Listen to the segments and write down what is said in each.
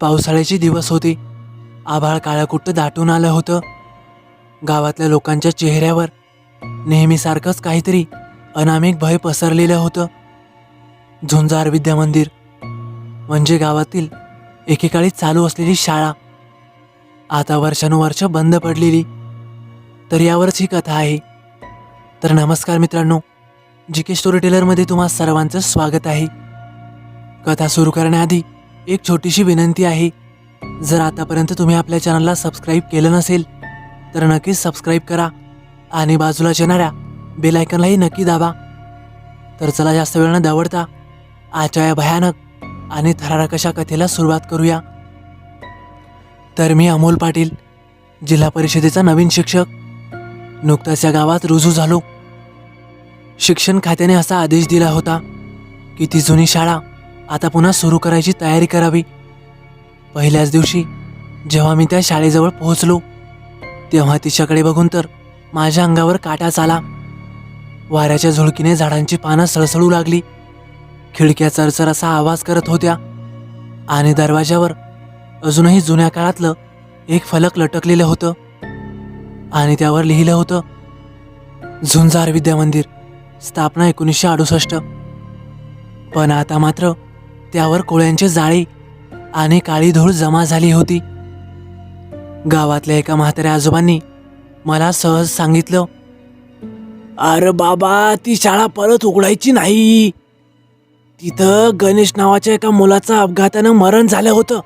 पावसाळ्याचे दिवस होते. आभाळ काळाकुट्ट दाटून आलं होतं? गावातल्या लोकांच्या चेहऱ्यावर नेहमीसारखंच काहीतरी अनामिक भय पसरलेलं होतं. झुंजार विद्यामंदिर म्हणजे गावातील एकेकाळी चालू असलेली शाळा. आता वर्षानुवर्ष बंद पडलेली. तर यावरच ही कथा आहे. तर नमस्कार मित्रांनो जी के स्टोरी टेलरमध्ये तुम्हा सर्वांचं स्वागत आहे. कथा सुरू करण्याआधी एक छोटीशी विनंती आहे. जर आतापर्यंत तुम्ही आपल्या चॅनलला सबस्क्राईब केलं नसेल तर नक्कीच सबस्क्राईब करा आणि बाजूला येणाऱ्या बेलायकनलाही नक्की दाबा. तर चला जास्त वेळ न दवडता आजच्या या भयानक आणि थरारक अशा कथेला सुरुवात करूया. तर मी अमोल पाटील जिल्हा परिषदेचा नवीन शिक्षक. नुकताच या गावात रुजू झालो. शिक्षण खात्याने असा आदेश दिला होता की ती जुनी शाळा आता पुन्हा सुरू करायची तयारी करावी. पहिल्याच दिवशी जेव्हा मी त्या शाळेजवळ पोहोचलो तेव्हा तिच्याकडे बघून तर माझ्या अंगावर काटाच आला. वाऱ्याच्या झुळकीने झाडांची पानं सळसळू लागली. खिडक्या चरचर असा आवाज करत होत्या आणि दरवाजावर अजूनही जुन्या काळातलं एक फलक लटकलेलं होतं आणि त्यावर लिहिलं होतं झुंजार विद्यामंदिर स्थापना एकोणीसशे अडुसष्ट. पण आता मात्र त्यावर कोळ्यांचे जाळे आणि काळी धूळ जमा झाली होती. गावातल्या एका म्हाताऱ्या आजोबांनी मला सहज सांगितलं अरे बाबा ती शाळा परत उघडायची नाही. तिथं गणेश नावाच्या एका मुलाचं अपघातानं मरण झालं होतं.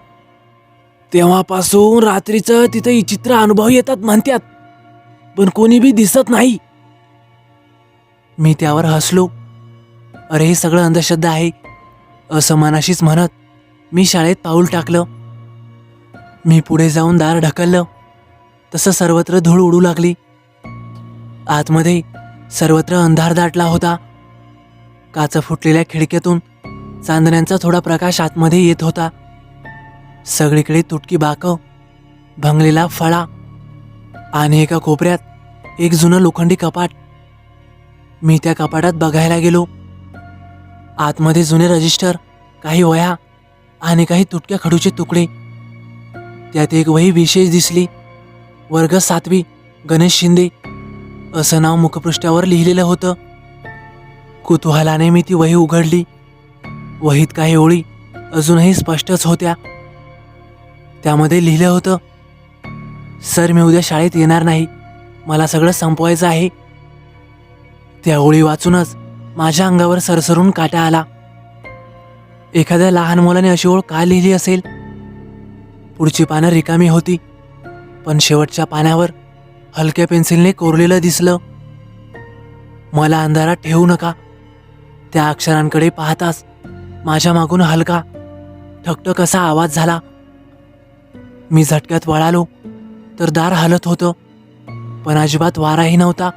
तेव्हापासून रात्रीचं तिथं विचित्र अनुभव येतात म्हणतात पण कोणी बी दिसत नाही. मी त्यावर हसलो. अरे हे सगळं अंधश्रद्धा आहे. असं मनाशीच म्हणत मी शाळेत पाऊल टाकलं. मी पुढे जाऊन दार ढकललं. तसं सर्वत्र धूळ उडू लागली. आतमध्ये सर्वत्र अंधार दाटला होता. काच फुटलेल्या खिडक्यातून चांदण्यांचा थोडा प्रकाश आतमध्ये येत होता. सगळीकडे तुटकी बाकं भंगलेला फळा आणि एका कोपऱ्यात एक जुनं लोखंडी कपाट. मी त्या कपाटात बघायला गेलो. आतमध्ये जुने रजिस्टर काही वह्या आणि काही तुटक्या खडूचे तुकडे. त्यात एक वही विशेष दिसली. वर्ग सातवी गणेश शिंदे. असं नाव मुखपृष्ठावर लिहिलेलं होतं. कुतूहलाने मी ती वही उघडली. वहीत काही ओळी अजूनही स्पष्टच होत्या. त्यामध्ये लिहिलं होतं सर मी उद्या शाळेत येणार नाही. मला सगळं संपवायचं आहे. त्या ओळी वाचूनच माझ्या अंगावर सरसरून काटा आला. एखाद्या लहान मुलाने अशी ओळ का लिहिली असेल? पुढची पानं रिकामी होती पण शेवटच्या पाण्यावर हलक्या पेन्सिलने कोरलेलं दिसलं. मला अंधारात ठेवू नका. त्या अक्षरांकडे पाहताच माझ्या मागून हलका ठकठक असा आवाज झाला. मी झटक्यात वळालो तर दार हलत होतं पण अजिबात वाराही नव्हता.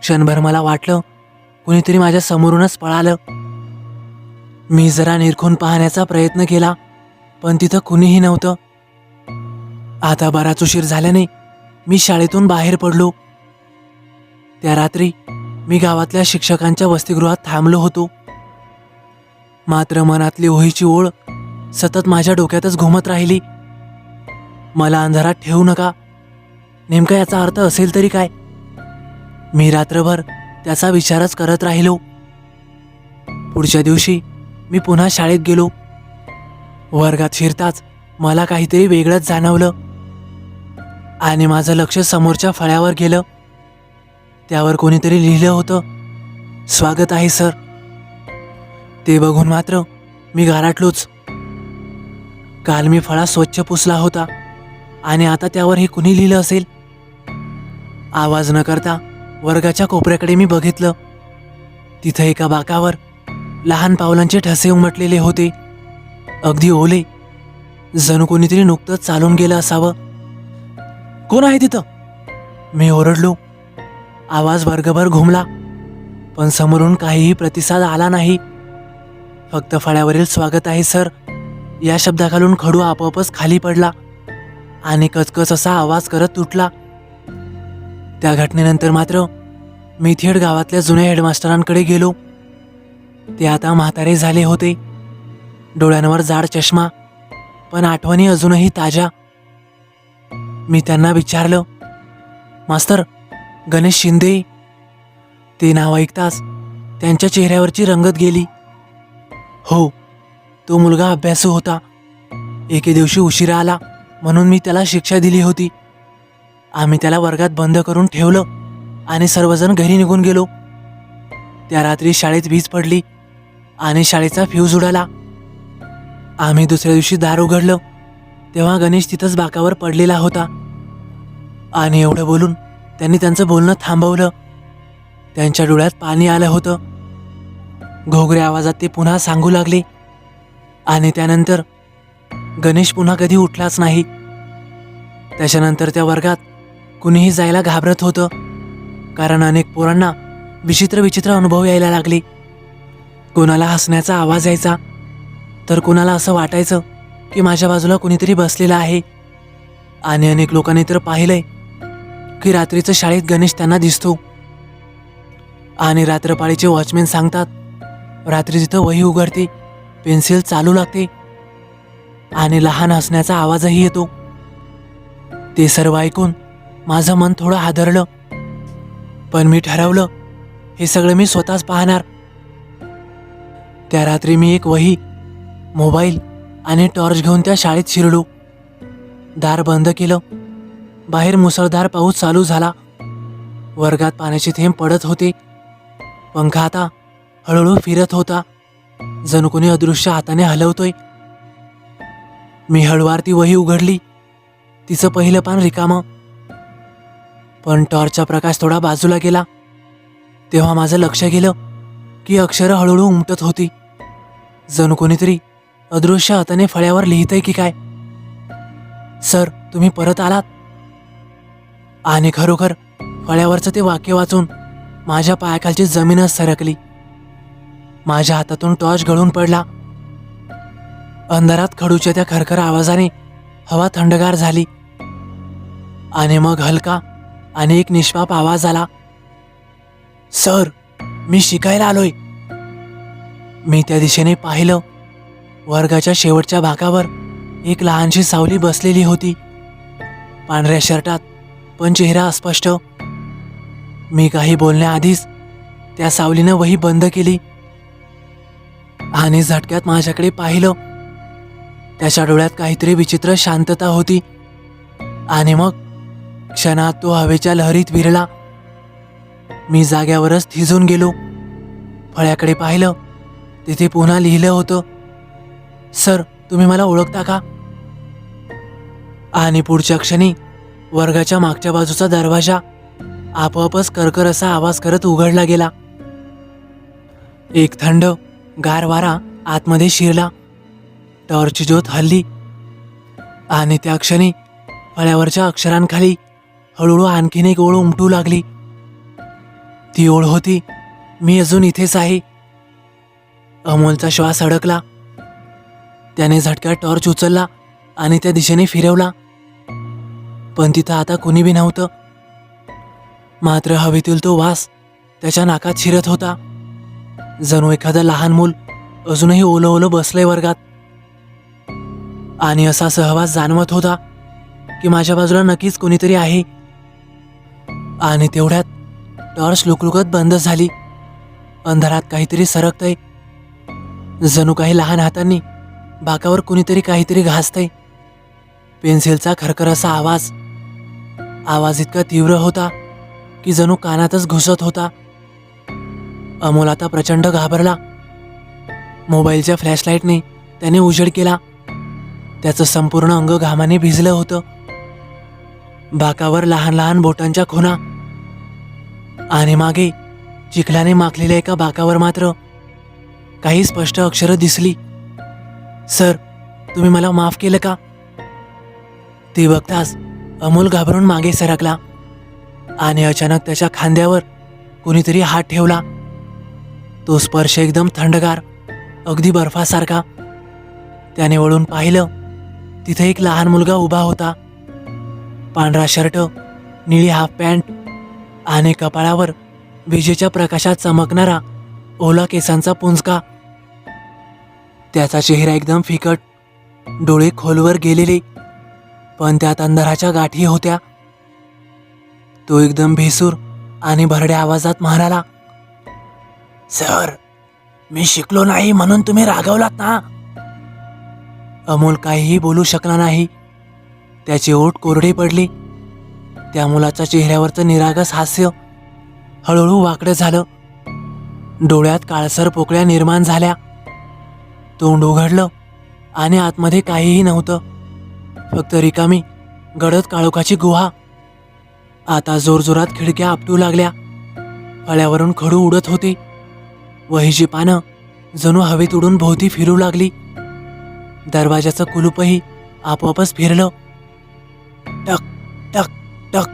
क्षणभर मला वाटलं कुणीतरी माझ्या समोरूनच पळालं. मी जरा निरखून पाहण्याचा प्रयत्न केला पण तिथं कुणीही नव्हतं. आता बराच उशीर झाल्याने मी शाळेतून बाहेर पडलो. त्या रात्री मी गावातल्या शिक्षकांच्या वसतिगृहात थांबलो होतो. मात्र मनातली ओहीची ओळ सतत माझ्या डोक्यातच घुमत राहिली. मला अंधारात ठेवू नका. नेमका याचा अर्थ असेल तरी काय? मी रात्रभर त्याचा विचारच करत राहिलो. पुढच्या दिवशी मी पुन्हा शाळेत गेलो. वर्गात शिरताच मला काहीतरी वेगळंच जाणवलं. आणि माझं लक्ष समोरच्या फळ्यावर गेलं. त्यावर कोणीतरी लिहिलं होतं स्वागत आहे सर. ते बघून मात्र मी गाराटलोच. काल मी फळा स्वच्छ पुसला होता आणि आता त्यावर हे कुणी लिहिलं असेल? आवाज न करता वर्गाच्या कोपऱ्याकडे मी बघितलं. तिथं एका बाकावर लहान पावलांचे ठसे उमटलेले होते. अगदी ओले. जणू कोणीतरी नुकतंच चालून गेलं असावं. कोण आहे तिथं? मी ओरडलो. आवाज वर्गभर घुमला. पण समोरून काहीही प्रतिसाद आला नाही. फक्त फळ्यावरील स्वागत आहे सर. या शब्दाखालून खडू आपोआपच खाली पडला आणि कचकच असा आवाज करत तुटला. त्या घटनेनंतर मात्र मी थेट गावातल्या जुन्या हेडमास्टरांकडे गेलो. ते आता म्हातारे झाले होते. डोळ्यांवर जाड चष्मा पण आठवणी अजूनही ताज्या. मी त्यांना विचारलं मास्तर गणेश शिंदे ते नाव ऐकताच त्यांच्या चेहऱ्यावरची रंगत गेली. हो तो मुलगा अभ्यासू होता. एके दिवशी उशिरा आला म्हणून मी त्याला शिक्षा दिली होती. आम्ही त्याला वर्गात बंद करून ठेवलं आणि सर्वजण घरी निघून गेलो. त्या रात्री शाळेत वीज पडली आणि शाळेचा फ्यूज उडाला. आम्ही दुसऱ्या दिवशी दार उघडलं. तेव्हा गणेश तिथंच बाकावर पडलेला होता. आणि एवढं बोलून त्यांनी त्यांचं बोलणं थांबवलं. त्यांच्या डोळ्यात पाणी आलं होतं. घोगरे आवाजात ते पुन्हा सांगू लागले. आणि त्यानंतर गणेश पुन्हा कधी उठलाच नाही. त्याच्यानंतर त्या वर्गात कुणीही जायला घाबरत होतं कारण अनेक पोरांना विचित्र विचित्र अनुभव यायला लागले. कोणाला हसण्याचा आवाज यायचा तर कोणाला असं वाटायचं की माझ्या बाजूला कुणीतरी बसलेलं आहे. आणि अनेक लोकांनी तर पाहिलंय की रात्रीचं शाळेत गणेश त्यांना दिसतो. आणि रात्रपाळीचे वॉचमॅन सांगतात रात्री तिथं वही उघडते पेन्सिल चालू लागते आणि लहान हसण्याचा आवाजही येतो. ते सर्व ऐकून माझं मन थोडं हादरलं. पण मी ठरवलं हे सगळं मी स्वतःच पाहणार. त्या रात्री मी एक वही मोबाईल आणि टॉर्च घेऊन त्या शाळेत शिरलो. दार बंद केलं. बाहेर मुसळधार पाऊस चालू झाला. वर्गात पाण्याचे थेंब पडत होते. पंखा आता हळूहळू फिरत होता. जणू कोणी अदृश्य हाताने हलवतोय. मी हळुवार ती वही उघडली. तिचं पहिलं पान रिकामं. पण टॉर्चचा प्रकाश थोडा बाजूला गेला. तेव्हा माझं लक्ष गेलं की अक्षरं हळूहळू उमटत होती. जणू कोणीतरी अदृश्य हाताने फळ्यावर लिहितंय की काय? सर तुम्ही परत आलात? आणि खरोखर फळ्यावरचं ते वाक्य वाचून माझ्या पायाखालची जमीनच सरकली. माझ्या हातातून टॉर्च गळून पडला. अंधारात खडूच्या त्या खरखर आवाजाने हवा थंडगार झाली. आणि मग हलका आणि एक निष्पाप आवाज आला. सर मी शिकायला आलोय. मी त्या दिशेने पाहिलं. वर्गाच्या शेवटच्या भागावर एक लहानशी सावली बसलेली होती. पांढऱ्या शर्टात पण चेहरा अस्पष्ट. मी काही बोलण्याआधीच त्या सावलीनं वही बंद केली. आणि झटक्यात माझ्याकडे पाहिलं. त्याच्या डोळ्यात काहीतरी विचित्र शांतता होती. आणि मग क्षणात तो हवेच्या लहरीत विरला. मी जाग्यावरच थिजून गेलो. फळ्याकडे पाहिलं. तिथे पुन्हा लिहिलं होतं सर तुम्ही मला ओळखता का? आणि पुढच्या क्षणी वर्गाच्या मागच्या बाजूचा दरवाजा आपोआपच करकर असा आवाज करत उघडला गेला. एक थंड गार वारा आतमध्ये शिरला. टॉर्च ज्योत हल्ली. आणि त्या क्षणी फळ्यावरच्या अक्षरांखाली हळूहळू आणखीन एक ओळ उमटू लागली. ती ओळ होती मी अजून इथेच आहे. अमोलचा श्वास अडकला. त्याने झटक्यात टॉर्च उचलला आणि त्या दिशेने फिरवला. पण तिथं आता कुणी बी नव्हतं. मात्र हवेतील तो वास त्याच्या नाकात शिरत होता. जणू एखादं लहान मूल अजूनही ओलं ओलं बसलंय वर्गात. आणि असा सहवास जाणवत होता की माझ्या बाजूला नक्कीच कोणीतरी आहे. आणि तेवढ्यात टॉर्च लुकलुकत बंद झाली. अंधारात काहीतरी सरकतंय. जणू काही लहान हातांनी बाकावर कुणीतरी काहीतरी घासतंय. पेन्सिलचा खरखर असा आवाज. आवाज इतका तीव्र होता की जणू कानातच घुसत होता. अमोल आता प्रचंड घाबरला. मोबाईलच्या फ्लॅशलाईटने त्याने उजेड केला. त्याचं संपूर्ण अंग घामाने भिजलं होतं. बाकावर लहान लहान बोटांच्या खुणा. आणि मागे चिखलाने माखलेल्या एका बाकावर मात्र काही स्पष्ट अक्षरं दिसली. सर तुम्ही मला माफ केलं का? ते बघताच अमोल घाबरून मागे सरकला आणि अचानक त्याच्या खांद्यावर कोणीतरी हात ठेवला. तो स्पर्श एकदम थंडगार अगदी बर्फासारखा. त्याने वळून पाहिलं तिथे एक लहान मुलगा उभा होता. पांढरा शर्ट निळी हाफ पॅन्ट आणि कपाळावर विजेच्या प्रकाशात चमकणारा ओला केसांचा पुंजका. त्याचा चेहरा एकदम फिकट डोळे खोलवर गेलेले पण त्यात अंधाराच्या गाठी होत्या. तो एकदम भेसूर आणि भरड्या आवाजात म्हणाला सर मी शिकलो नाही म्हणून तुम्ही रागवलात ना? अमोल काहीही बोलू शकला नाही. त्याचे ओठ कोरडे पडले. त्या मुलाच्या चेहऱ्यावरचं निरागस हास्य हळूहळू वाकडं झालं. डोळ्यात काळसर पोकळ्या निर्माण झाल्या. तोंड उघडलं आणि आतमध्ये काहीही नव्हतं. फक्त रिकामी गडद काळोखाची गुहा. आता जोरजोरात खिडक्या आपटू लागल्या. फळ्यावरून खडू उडत होते. वहीची पानं जणू हवेत उडून भोवती फिरू लागली. दरवाजाचं कुलूपही आपोआपच फिरलं. टक टक टक.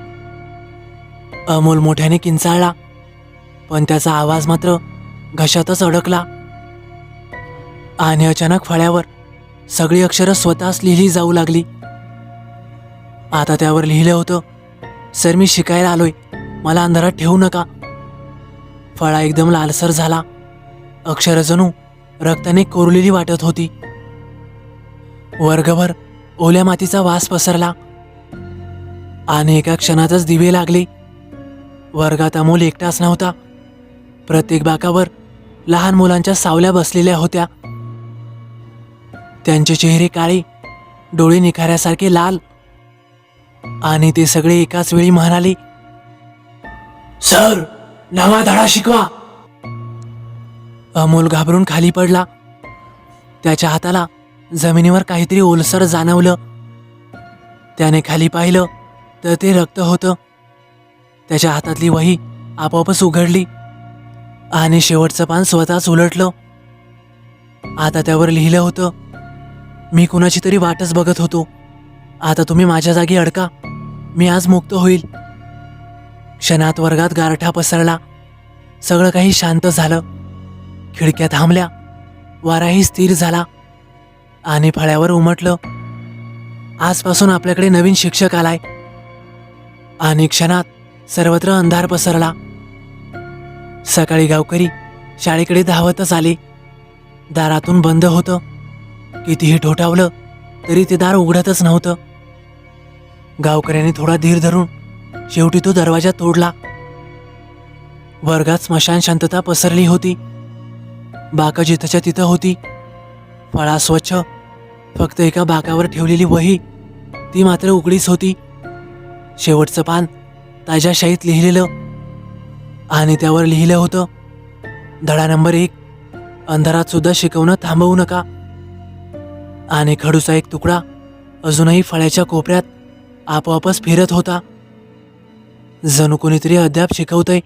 अमोल मोठ्याने किंचाळला पण त्याचा आवाज मात्र घशातच अडकला. आणि अचानक फळ्यावर सगळी अक्षरं स्वतःच लिहिली जाऊ लागली. आता त्यावर लिहिलं होतं सर मी शिकायला आलोय. मला अंधारात ठेवू नका. फळा एकदम लालसर झाला. अक्षरजणू रक्ताने कोरलेली वाटत होती. वर्गभर ओल्या मातीचा वास पसरला. आणि एका क्षणातच दिवे लागले. वर्गात अमोल एकटाच नव्हता. प्रत्येक बाकावर लहान मुलांच्या सावल्या बसलेल्या होत्या. त्यांचे चेहरे काळे डोळे निखाऱ्यासारखे लाल. आणि ते सगळे एकाच वेळी म्हणाले सर नवा धडा शिकवा. अमोल घाबरून खाली पडला. त्याच्या हाताला जमिनीवर काहीतरी ओलसर जाणवलं. त्याने खाली पाहिलं. तर ते रक्त होतं. त्याच्या हातातली वही आपोआपच उघडली आणि शेवटचं पान स्वतःच उलटलं. आता त्यावर लिहिलं होतं मी कुणाची तरी वाटच बघत होतो. आता तुम्ही माझ्या जागी अडका. मी आज मुक्त होईल. क्षणात वर्गात गारठा पसरला. सगळं काही शांत झालं. खिडक्या थांबल्या. वाराही स्थिर झाला. आणि फळ्यावर उमटलं. आजपासून आपल्याकडे नवीन शिक्षक आलाय. आणि क्षणात सर्वत्र अंधार पसरला. सकाळी गावकरी शाळेकडे धावतच आले. दारातून बंद होतं. कितीही ठोठावलं तरी ते दार उघडतच नव्हतं. गावकऱ्याने थोडा धीर धरून शेवटी तो दरवाजा तोडला. वर्गात स्मशान शांतता पसरली होती. बाका जिथंच्या तिथं होती. फळा स्वच्छ फक्त एका बाकावर ठेवलेली वही ती मात्र उघडीच होती. शेवटचं पान ताज्या शाईत लिहिलेलं आणि त्यावर लिहिलं होतं धडा नंबर एक अंधारात सुद्धा शिकवणं थांबवू नका. आणि खडूचा एक तुकडा अजूनही फळ्याच्या कोपऱ्यात आपोआपच फिरत होता. जणू कोणीतरी अद्याप शिकवतंय.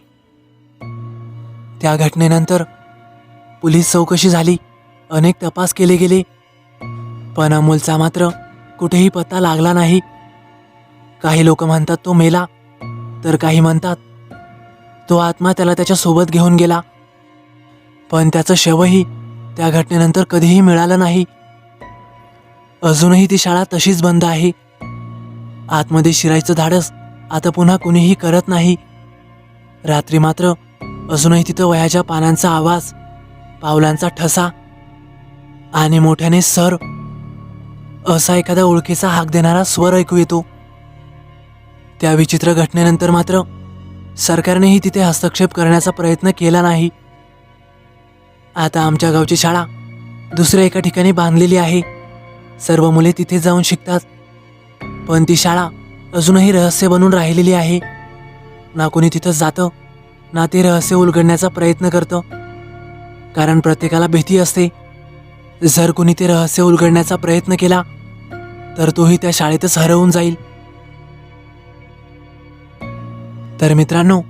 त्या घटनेनंतर पोलीस चौकशी झाली. अनेक तपास केले गेले. पण अमोलचा मात्र कुठेही पत्ता लागला नाही. काही लोक म्हणतात तो मेला तर काही म्हणतात तो आत्मा त्याला त्याच्या सोबत घेऊन गेला. पण त्याचं शवही त्या घटनेनंतर कधीही मिळालं नाही. अजूनही ती शाळा तशीच बंद आहे. आतमध्ये शिरायचं धाडस आता पुन्हा कुणीही करत नाही. रात्री मात्र अजूनही तिथं वयाच्या पानांचा आवाज पावलांचा ठसा आणि मोठ्याने सर असा एखादा ओळखीचा हाक देणारा स्वर ऐकू येतो. त्या विचित्र घटनेनंतर मात्र सरकारनेही तिथे हस्तक्षेप करण्याचा प्रयत्न केला नाही. आता आमच्या गावची शाळा दुसऱ्या एका ठिकाणी बांधलेली आहे. सर्व मुले तिथे जाऊन शिकतात. पण ती शाळा अजूनही रहस्य बनून राहिलेली आहे. ना कोणी तिथं जातं ना ते रहस्य उलगडण्याचा प्रयत्न करतं. कारण प्रत्येकाला भीती असते. जर कोणी ते रहस्य उलगडण्याचा प्रयत्न केला तर तोही त्या शाळेतच हरवून जाईल. तर मित्रांनो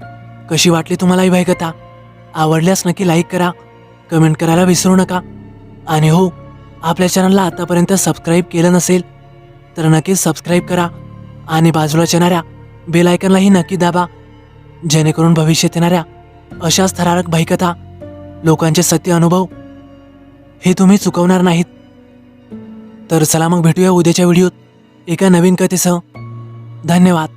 कशी वाटली तुम्हाला ही कथा? आवडल्यास नक्की लाईक करा कमेंट करायला विसरू नका. आणि हो आपल्या चॅनलला आतापर्यंत सबस्क्राईब केलं नसेल तर नक्कीच सबस्क्राईब करा आणि बाजूला येणाऱ्या बेलायकनलाही नक्की दाबा जेणेकरून भविष्यात येणाऱ्या अशाच थरारक भयकथा लोकांचे सत्य अनुभव हे तुम्ही चुकवणार नाहीत. तर चला मग भेटूया उद्याच्या व्हिडिओत एका नवीन कथेसह. धन्यवाद.